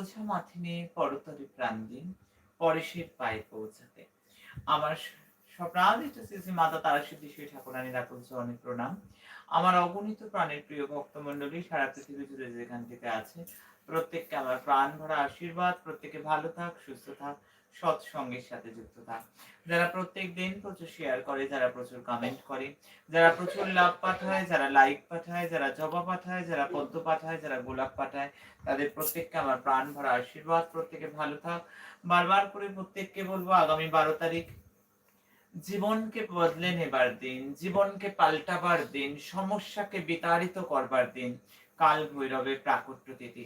বোঝা মাথে নিয়ে করতরে প্রাণ দিন পরেশের পায়ে পৌঁছাতে। আমার স্বপ্রাণিত শ্রী মাতা তারা সিদ্ধি শ্রী ঠাকুরানী রাখুন অনেক প্রণাম। আমার অগণিত প্রাণের প্রিয় ভক্তমণ্ডলী, সারা পৃথিবী জুড়ে যেখান থেকে আছে, প্রত্যেককে আমার প্রাণ ভরা আশীর্বাদ, প্রত্যেকে ভালো থাক, সুস্থ থাক। সৎসঙ্গের সাথে যুক্ত থাক। যারা প্রত্যেক দিন প্রচুর শেয়ার করে, যারা প্রচুর কমেন্ট করে, যারা প্রচুর লাভ পাঠায়, যারা লাইক পাঠায়, যারা জবা পাঠায়, যারা পদ্ম পাঠায়, যারা গোলাপ পাঠায়, তাদের প্রত্যেককে আমার প্রাণ ভরা আশীর্বাদ। প্রত্যেকে ভালো থাক। বারবার করে প্রত্যেককে বলব, আগামী বারো তারিখ জীবনকে বদলে নেবার দিন, জীবনকে পাল্টাবার দিন, সমস্যাকে বিতাড়িত করবার দিন। কাল ভৈরবের প্রাকট্য তিথি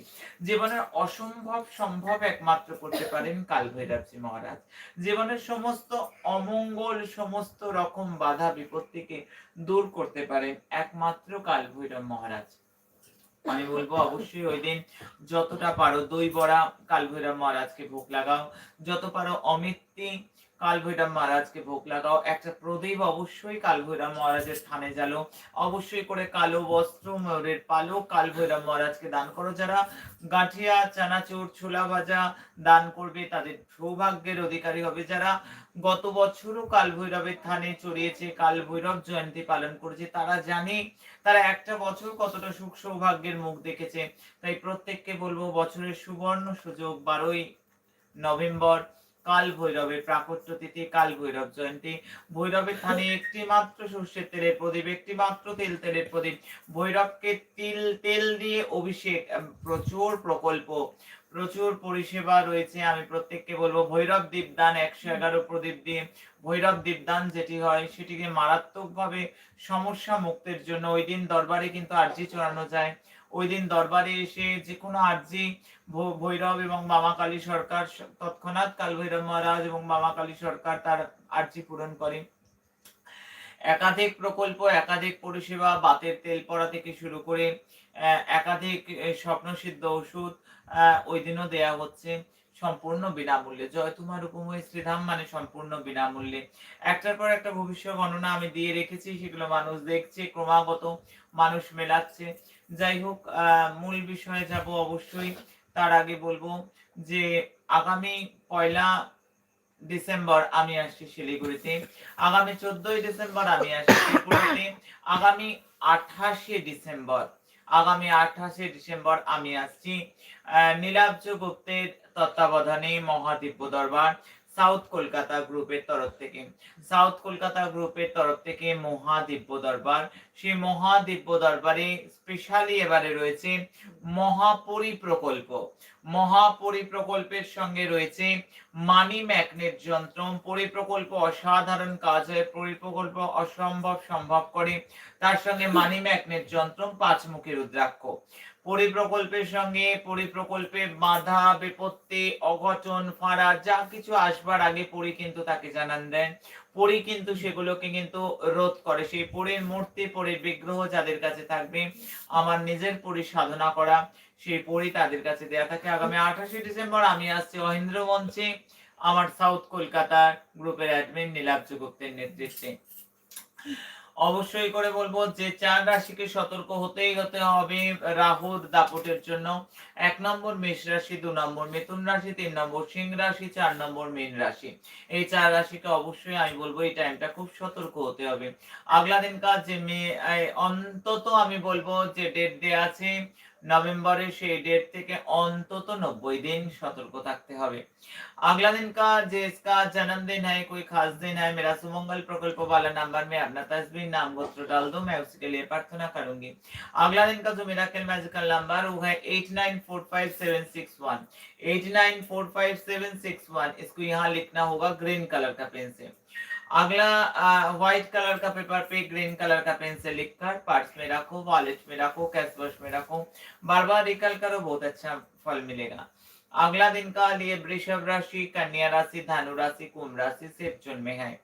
জীবনের অসম্ভব সম্ভব একমাত্র করতে পারেন কাল ভৈরবজি মহারাজ। জীবনের সমস্ত অমঙ্গল, সমস্ত রকম বাধা, বিপত্তিকে দূর করতে পারেন একমাত্র কাল ভৈরব মহারাজ। আমি বলব অবশ্যই ওই দিন যতটা পারো দই বড়া কাল ভৈরব মহারাজকে ভোগ লাগাও। যত পারো অমিত্তি কাল ভৈরব মহারাজকে ভোগ লাগাও। একটা প্রদীপ অবশ্যই কাল ভৈরব মহারাজের স্থানে জ্বালো। অবশ্যই করে কালো বস্ত্র, ময়ূরের পালক কাল ভৈরব মহারাজকে দান করো। যারা গাঠিয়া, চানাচুর, ছোলা ভাজা দান করবে, তাদের সৌভাগ্যের অধিকারী হবে। যারা গত বছরও কাল ভৈরবের থানে চড়িয়েছে কাল ভৈরব জয়ন্তী পালন করেছে, তারা জানে, তারা একটা বছর কতটা সুখ সৌভাগ্যের মুখ দেখেছে। তাই প্রত্যেককে বলব, বছরের সুবর্ণ সুযোগ বারোই নভেম্বর। কাল ভৈরবে প্রাকট্য তিথি কাল ভৈরব জয়ন্তী। ভৈরবের থানে একটি মাত্র সর্ষের তেলের প্রদীপ একটি মাত্র তেল তেলের প্রদীপ। ভৈরবকে তিল, তেল দিয়ে অভিষেক প্রচুর প্রকল্প। প্রচুর পরিষেবা রয়েছে, আমি প্রত্যেককে বলব, ভৈরব দীপদান একশো এগারো প্রদীপ দিয়ে ভৈরব দীপদান যেটি হয়, সেটিকে মারাত্মকভাবে সমস্যা মুক্তের জন্য ওই দিন দরবারে কিন্তু আর্জি চড়ানো যায়। ওই দিন দরবারে এসে যে কোনো আর্জি ভৈরব এবং মামা কালী সরকার, তৎক্ষণাৎ কাল ভৈরব মহারাজ এবং মামা কালী সরকার তার আর্জি পূরণ করে। একাধিক প্রকল্প, একাধিক পরিষেবা, বাতের তেল পড়া থেকে শুরু করে একাধিক স্বপ্ন সিদ্ধ ওষুধ ওই দিনও দেয়া হচ্ছে সম্পূর্ণ বিনামূল্যে। জয় তোমার উপময় শ্রীধাম মানে সম্পূর্ণ বিনামূল্যে। একটার পর একটা ভবিষ্যৎ গণনা আমি দিয়ে রেখেছি, সেগুলো মানুষ দেখছে, ক্রমাগত মানুষ মেলাচ্ছে। যাই হোক মূল বিষয়ে যাব অবশ্যই। তার আগে বলব যে আগামী পয়লা ডিসেম্বর আমি আসছি শিলিগুড়িতে। আগামী চোদ্দই ডিসেম্বর আমি আসছি শিলিগুড়িতে। আগামী আঠাশে ডিসেম্বর, আগামী আঠাশে ডিসেম্বর আমি আসছি নীলাব্জ গুপ্তের তত্ত্বাবধানে মহাদিব্য দরবার। সাউথ কলকাতা গ্রুপের তরফ থেকে। সাউথ কলকাতা গ্রুপের তরফ থেকে মহাদিব্য দরবার। সেই মহাদিব্য দরবারে স্পেশালি এবারে রয়েছে মহাপরি প্রকল্প মহাপরি প্রকল্পের সঙ্গে রয়েছে মানি ম্যাগনেট যন্ত্র। পরিপ্রকল্প অসাধারণ কাজ হয়। পরিপ্রকল্প অসম্ভব সম্ভব করে। তার সঙ্গে মানি ম্যাগনেট যন্ত্র পাঁচমুখী রুদ্রাক্ষ। পরিপ্রকল্পের সঙ্গে পরিপ্রকল্পে বাধা, বিপত্তি, অঘটন, ফাঁড়া, যা কিছু আসবার আগে পরি কিন্তু তাকে জানান দেন। পরি কিন্তু সেগুলোকে কিন্তু রোধ করে। সেই পরীর মূর্তি, পরীর বিগ্রহ যাদের কাছে থাকবে, আমার নিজের পরি সাধনা করা, সেই পরি তাদের কাছে দেয়া থাকে। আগামী আঠাশে ডিসেম্বর আমি আসছি অহিন্দ্র মঞ্চে, আমার সাউথ কলকাতার গ্রুপের অ্যাডমিন নীলাব্জ গুপ্তের নেতৃত্বে। অবশ্যই করে বলব যে চার রাশিকে সতর্ক হতেই হতে হবে রাহুর দাপটের জন্য। এক নম্বর মেষ রাশি, দু নম্বর মিথুন রাশি, তিন নম্বর সিং রাশি, চার নম্বর মীন রাশি। এই চার রাশিকে অবশ্যই আমি বলব এই টাইমটা খুব সতর্ক হতে হবে। আগলা দিন কাজ যে মেয়ে অন্তত আমি বলব যে ডেট দেয়া আছে নভেম্বরের সেই ডেট থেকে অন্তত নব্বই দিন সতর্ক থাকতে হবে अगला दिन का जिसका जन्मदिन है कोई खास दिन है मेरा सुमंगल प्रकल्प वाला नंबर में अपना तस्वीर नाम गोत्र डाल दो मैं उसके लिए प्रार्थना करूंगी अगला दिन का जो मेरा मैजिकल नंबर वो है eight nine four five seven six one eight nine four five seven six one इसको यहाँ लिखना होगा ग्रीन कलर का पेन से अगला व्हाइट कलर का पेपर पे ग्रीन कलर का पेन से लिखकर पर्स में रखो वॉलेट में रखो कैश बॉक्स में रखो। बार बार रिकल करो, बहुत अच्छा फल मिलेगा। अगला दिन का लिए वृषभ राशि, कन्या राशि, धनु राशि, कुंभ राशि सिर्फ़ जोन में है।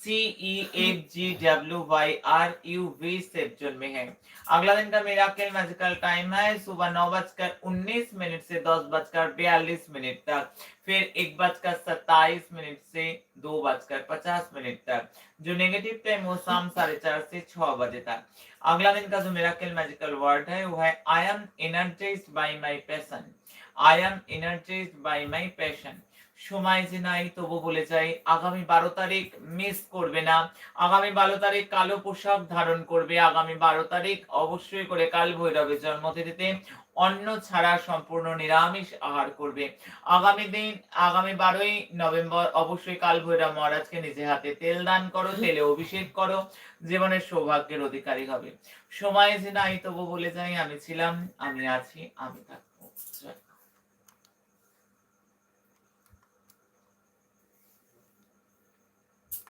C E F G W Y R U V सेप्जन में है। अगला दिन का मेरा खेल मैजिकल टाइम है। सुबह नौ बजकर उन्नीस मिनट से दस बजकर बयालीस मिनट तक। फिर एक बजकर सत्ताईस मिनट से दो बजकर पचास मिनट तक। जो नेगेटिव टाइम वो शाम साढ़े चार से छह बजे तक। अगला दिन का जो मेरा खेल मैजिकल वर्ड है, वो है I am energise by my passion I am energise by my passion সময় যে নাই, তবু বলে যাই, আগামী বারো তারিখ মিস করবে না। আগামী বারো তারিখ কালো পোশাক ধারণ করবে। আগামী বারো তারিখ অবশ্যই করে কাল ভৈরবের জন্মতিথিতে অন্ন ছাড়া সম্পূর্ণ নিরামিষ আহার করবে। আগামী দিন, আগামী বারোই নভেম্বর অবশ্যই কাল ভৈরব মহারাজকে নিজে হাতে তেল দান করো, তেলে অভিষেক করো, জীবনের সৌভাগ্যের অধিকারী হবে। সময় যে নাই, তবু বলে যাই, আমি ছিলাম, আমি আছি, আমি থাকব।